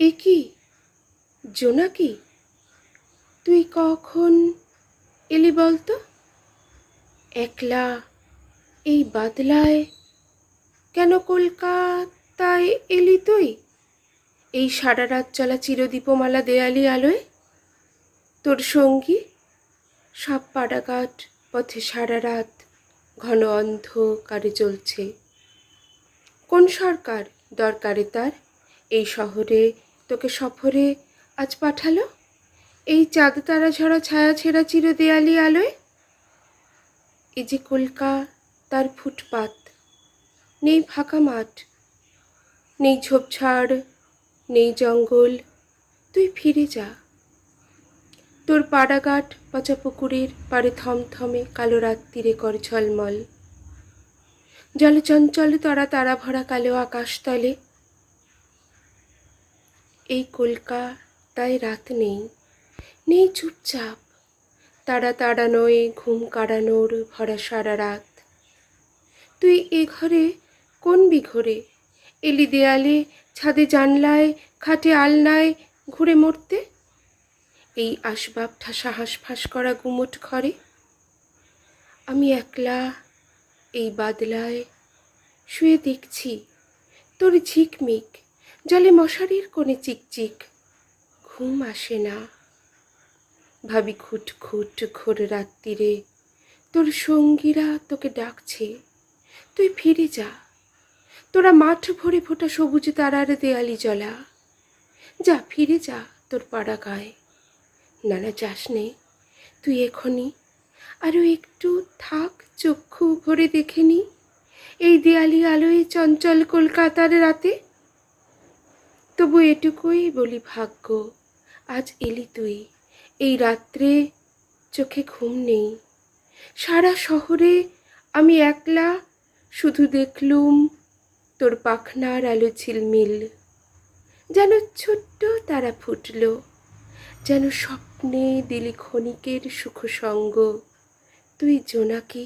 এ কি? জোনাকি তুই কখন এলি বলতো? একলা এই বাদলায় কেন কলকাতায় এলি তুই? এই সারা রাত চলা চিরদীপমালা দেয়ালি আলোয়? তোর সঙ্গী সব পাড়াঘাট পথে সারা রাত ঘন অন্ধকারে চলছে। কোন সরকার দরকারে তার? এই শহরে তোকে সফরে আজ পাঠালো? এই চাঁদ তারা ঝরা ছায়া ছেঁড়া চির দেয়ালি আলোয়? এই যে কলকা, তার ফুটপাত, নেই ফাঁকা মাঠ, নেই ঝোপঝাড়, নেই জঙ্গল, তুই ফিরে যা। তোর পাড়াঘাট পচা পুকুরের পাড়ে থমথমে কালো রাত্রিরে কর ঝলমল। জলে চঞ্চল তরা তারা ভরা কালো আকাশ তলে এই কলকাতায় রাত নেই নেই চুপচাপ। তারা তাড়া নয় ঘুম কাড়ানোর ভরা সারা রাত। তুই এ ঘরে কোন বিঘরে? এলি দেয়ালে, ছাদে জানলায়, খাটে আলনায় ঘুরে মরতে? এই আসবাব ঠাসা হাঁসফাঁস করা গুমট ঘরে? আমি একলা এই বাদলায় শুয়ে দেখছি, তোর ঝিকমিক। জলে মশারির কোণে চিকচিক, ঘুম আসে না। ভাবি খুট খুট ঘোর রাত্রিরে, তোর সঙ্গীরা তোকে ডাকছে, তুই ফিরে যা। তোরা মাঠ ভরে ফোটা সবুজ তারার দেয়ালি জলা যা, ফিরে যা তোর পাড়া গায়ে নানা যাস নে, তুই এখনই আরও একটু থাক, চক্ষু ভরে দেখে নি। এই দেয়ালি আলোয় চঞ্চল কলকাতার রাতে তবু এটুকুই বলি ভাগ্য, আজ এলি তুই। এই রাত্রে চোখে ঘুম নেই। সারা শহরে আমি একলা শুধু দেখলুম তোর পাখনার আলো ঝিলমিল। যেন ছোট্ট তারা ফুটল, যেন স্বপ্নে দিলি ক্ষণিকের সুখ সঙ্গ তুই জোনাকি